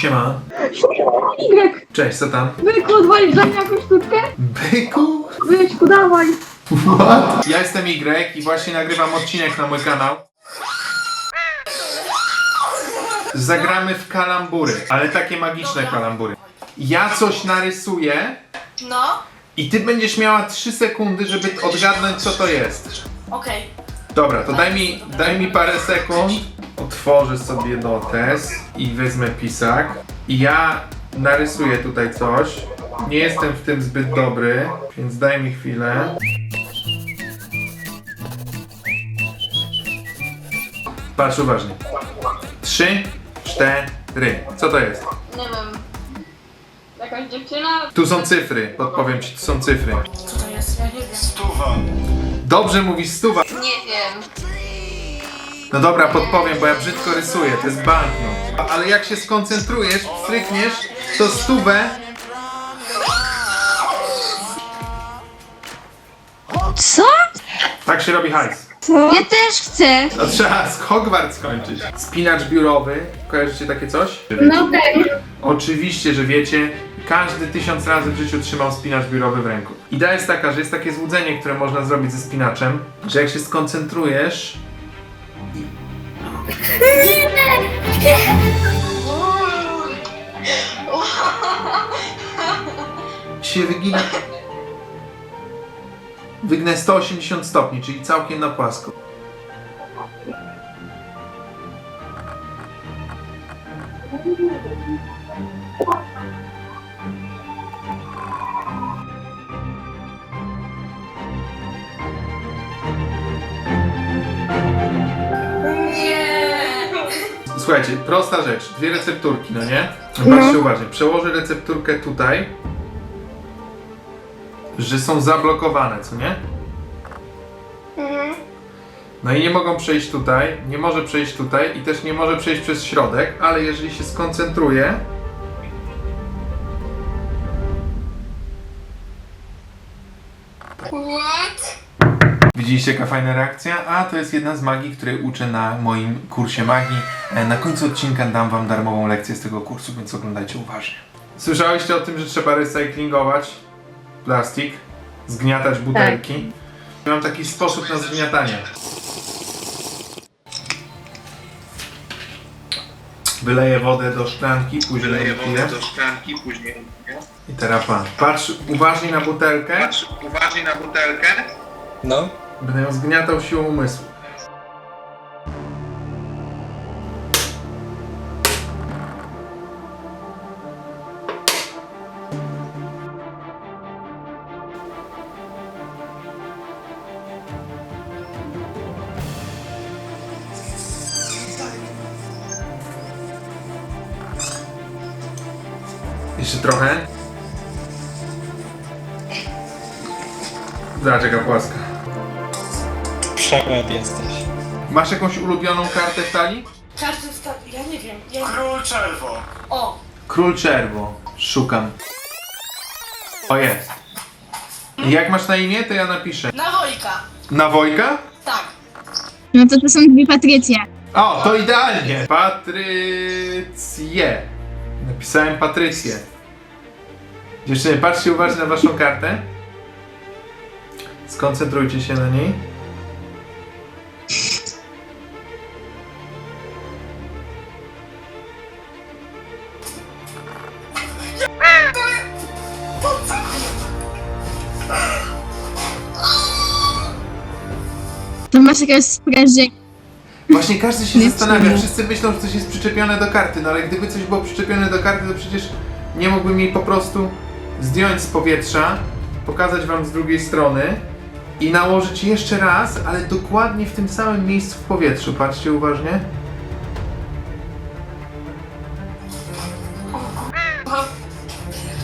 Siema. Y, Cześć, co tam? byku, odwalić za mnie jakąś sztuczkę? Byku? Byczku, dawaj. What? Ja jestem Y i właśnie nagrywam odcinek na mój kanał. Zagramy w kalambury, ale takie magiczne kalambury. Ja coś narysuję No, i ty będziesz miała 3 sekundy, żeby odgadnąć co to jest. okej. Dobra, to daj mi, daj mi parę sekund. Otworzę sobie notes i wezmę pisak. I ja narysuję tutaj coś. Nie jestem w tym zbyt dobry, więc daj mi chwilę. Patrz uważnie. Trzy, cztery. Co to jest? Nie wiem. Jakaś dziewczyna? Tu są cyfry. Podpowiem ci, tu są cyfry. Co to jest? Ja nie wiem. Dobrze mówisz stuwa. Nie wiem. No dobra, podpowiem, bo ja brzydko rysuję, to jest banknot. Ale jak się skoncentrujesz, strykniesz, to stówę Co? tak się robi hajs. Ja też chcę. To trzeba z Hogwarts skończyć. Spinacz biurowy, kojarzycie takie coś? No tak. Oczywiście, że wiecie, każdy tysiąc razy w życiu trzymał spinacz biurowy w ręku. Idea jest taka, że jest takie złudzenie, które można zrobić ze spinaczem, że jak się skoncentrujesz się wygina. Wygnę 180 stopni, czyli całkiem na płasko. Słuchajcie, prosta rzecz. Dwie recepturki, no nie? Patrzcie uważnie. Przełożę recepturkę tutaj, że są zablokowane, co nie? No i nie mogą przejść tutaj, nie może przejść tutaj i też nie może przejść przez środek, ale jeżeli się skoncentruje, What? Widzieliście jaka fajna reakcja? A to jest jedna z magii, której uczę na moim kursie magii. E, Na końcu odcinka dam wam darmową lekcję z tego kursu, więc oglądajcie uważnie. Słyszałyście o tym, że trzeba recyklingować plastik, zgniatać butelki? Mam taki sposób na zgniatanie. Wyleję wodę do szklanki, później Leję napiję. wodę do szklanki, później I teraz pan. Patrz uważnie na butelkę. patrz uważnie na butelkę. No, Będę ją zgniatał siłą umysłu. Jeszcze trochę. Zobacz jaka płaska. przełęb jesteś. Masz jakąś ulubioną kartę w talii? Każdy wsta... Ja nie wiem. Ja... Król czerwo. O! Król Czerwo. Szukam. O jest. I jak masz na imię, to ja napiszę. Na Wojka. Na Wojka? Tak. No to to są dwie Patrycje. O, to idealnie. Patrycję. Napisałem Patrycję. Dziewczyny, patrzcie uważnie na waszą kartę. Skoncentrujcie się na niej. To masz jakieś sprężenie. Właśnie każdy się Nie zastanawia, czuję. wszyscy myślą, że coś jest przyczepione do karty, no ale gdyby coś było przyczepione do karty, to przecież nie mógłbym jej po prostu zdjąć z powietrza, pokazać wam z drugiej strony i nałożyć jeszcze raz, ale dokładnie w tym samym miejscu w powietrzu. Patrzcie uważnie.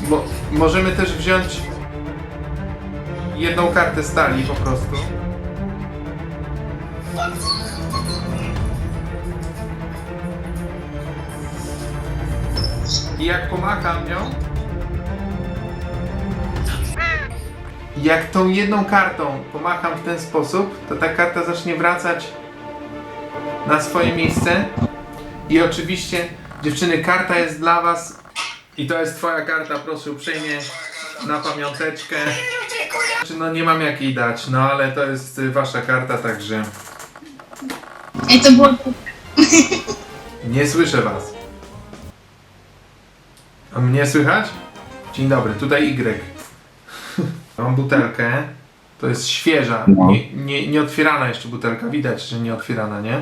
Mo możemy też wziąć jedną kartę stali po prostu. I jak pomacham nią, jak tą jedną kartą pomacham w ten sposób, to ta karta zacznie wracać na swoje miejsce. I oczywiście Dziewczyny, karta jest dla was i to jest twoja karta, proszę uprzejmie na pamiąteczkę. No nie mam jakiej dać, no ale to jest y, wasza karta, także Ej, to było... nie słyszę was. A mnie słychać? Dzień dobry, tutaj Y. Mam butelkę. To jest świeża, No. nie, nie, nie otwierana jeszcze butelka. Widać, że nie otwierana, nie?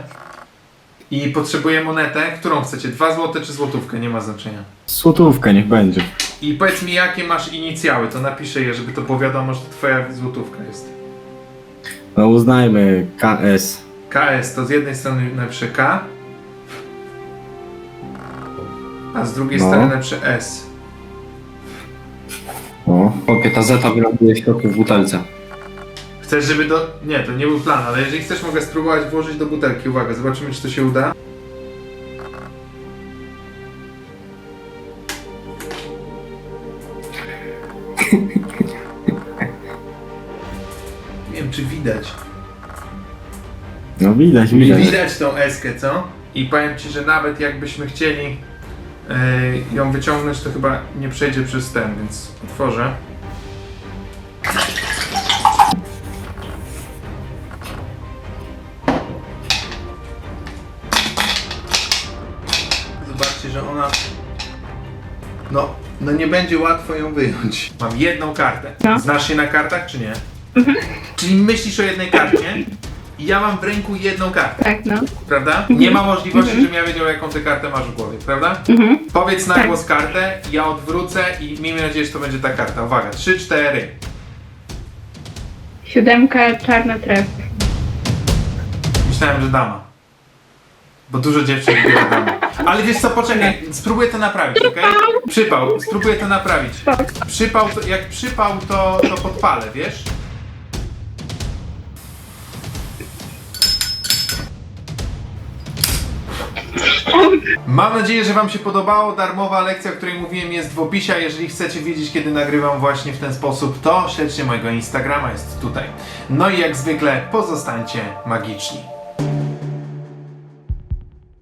I potrzebuję monetę. Którą chcecie? Dwa złote czy złotówkę? Nie ma znaczenia. Złotówka niech będzie. I powiedz mi, jakie masz inicjały, to napiszę je, żeby to było wiadomo, że to twoja złotówka jest. No uznajmy KS. KS to z jednej strony napiszę K, a z drugiej No. strony napiszę S. O, chłopie, ta zeta wyląduje w środku w butelce. Chcesz, żeby do... Nie, to nie był plan, ale jeżeli chcesz, mogę spróbować włożyć do butelki. Uwaga, zobaczymy, czy to się uda. Nie wiem, czy widać. No widać, Widać, widać. tą eskę, co? I powiem ci, że nawet jakbyśmy chcieli ją wyciągnąć, to chyba nie przejdzie przez ten, więc otworzę. Zobaczcie, że ona. No, no nie będzie łatwo ją wyjąć. Mam jedną kartę. Znasz się na kartach, czy nie? Czyli myślisz o jednej karcie i ja mam w ręku jedną kartę, Tak, no. prawda? Nie ma możliwości, żebym ja wiedział, jaką tę kartę masz w głowie, prawda? Powiedz na głos kartę, ja odwrócę i miejmy nadzieję, że to będzie ta karta. Uwaga, 3, 4. Siódemka, czarna tref. Myślałem, że dama. Bo dużo dziewczyn wybiera damę. Ale wiesz co, poczekaj, spróbuję to naprawić, okej? Przypał, spróbuję to naprawić. Przypał, to, jak przypał, to, to podpalę, wiesz? Mam nadzieję, że Wam się podobało. Darmowa lekcja, o której mówiłem, jest w opisie. Jeżeli chcecie wiedzieć, kiedy nagrywam właśnie w ten sposób, to śledźcie mojego Instagrama, jest tutaj. No i jak zwykle, pozostańcie magiczni.